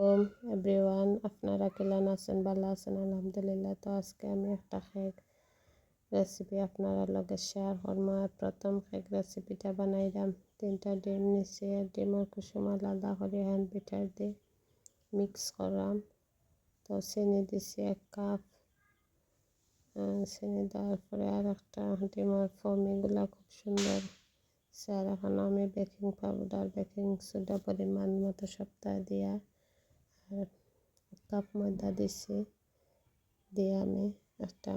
Everyone আপনারা কেলান আছেন ভালো আছেন আলহামদুলিল্লাহ তো আজকে আমি একটা কেক রেসিপি আপনারা লগে শেয়ার করব আর প্রথম কেক রেসিপিটা বানাইলাম তিনটা ডিম নিচে ডিমের কুসুম আলাদা করে হ্যান্ড বিটার দিয়ে মিক্স করলাম তো চিনি দিছি এক কাপ চিনি দেওয়ার পরে আর একটা ডিমের ফমিগুলো খুব সুন্দর আর এখন আমি বেকিং পাউডার বেকিং সোডা পরিমাণ মতো সপ্তাহ দিয়া আর কাপ ময়দা দিছি, দিয়ে আমি একটা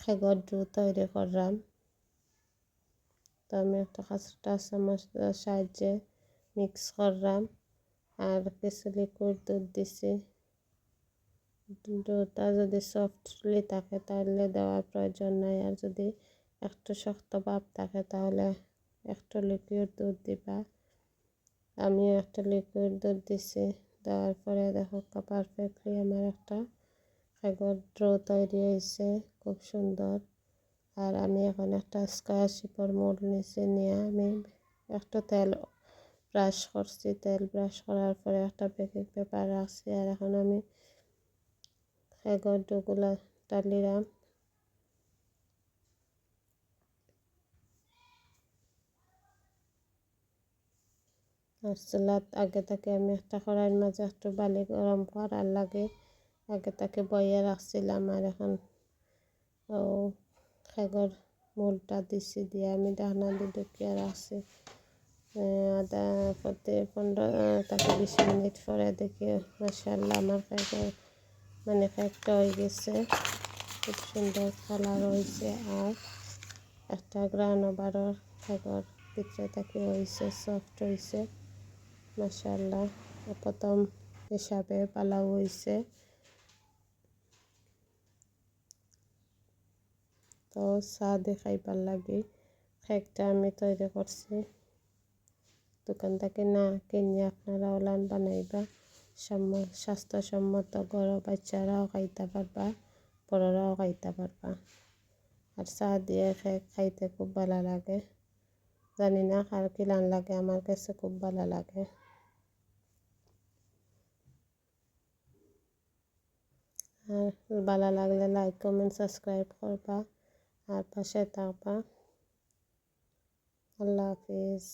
খেগর ডু তৈরি করলাম তো আমি একটা খাসটা চামচের সাহায্যে মিক্স করলাম আর কিছু লিকুইড দুধ দিছি। দুধটা যদি সফটলি থাকে তাহলে দেওয়ার প্রয়োজন নাই। আর যদি একটু শক্ত ভাব থাকে তাহলে একটু লিকুইড দুধ দিবা। আমি একটা লিকুইড দুধ দিছি। দেওয়ার পরে দেখো পারফেক্টলি আমার একটা কাগজ ড্র তৈরি হয়েছে, খুব সুন্দর। আর আমি এখন একটা শিপর মোড নিচে নিয়ে আমি একটা তেল ব্রাশ করছি। তেল ব্রাশ করার পরে একটা বেকিং পেপার রাখছি। আর এখন আমি কাগজ ডোগুলা টালিলাম আর আগে থেকে আমি একটা কড়াইয়ের মাঝে একটু বালি গরম করার লাগে। আগে তাকে বইয়ে রাখছিলাম আর এখন ও খেগর মূলটা দিছি দিয়ে। আমি ডাকনা দিয়ে ঢুকিয়ে রাখছি আদা করতে পনেরো তাকে বিশ মিনিট পরে দেখি মাসাল্লাহ আমার খেগর মানে ফ্যাকটা হয়ে গেছে। খুব সুন্দর কালার হয়েছে আর একটা গ্রানো বারোর খেগর ভিতরে থেকে হয়েছে সফট হয়েছে মাসাল্লাহ প্রথম হিসাবে পালাও হয়েছে তো চা দেখাইবার লাগে। কেকটা আমি তৈরি করছি। দোকান থেকে না কিনে আপনারা ওলান বানাইবা। স্বাস্থ্যসম্মত গরম বাচ্চারাও খাইতে পারবা, বড়রাও খাইতে পারবা। আর চা দিয়ে খাইতে খুব ভালো লাগে। জানি না কার কিলান লাগে, আমার কাছে খুব ভালো লাগে। আর ভালো লাগলে লাইক কমেন্ট সাবস্ক্রাইব করবা আর পাশে থাকবা। আল্লাহ হাফিজ।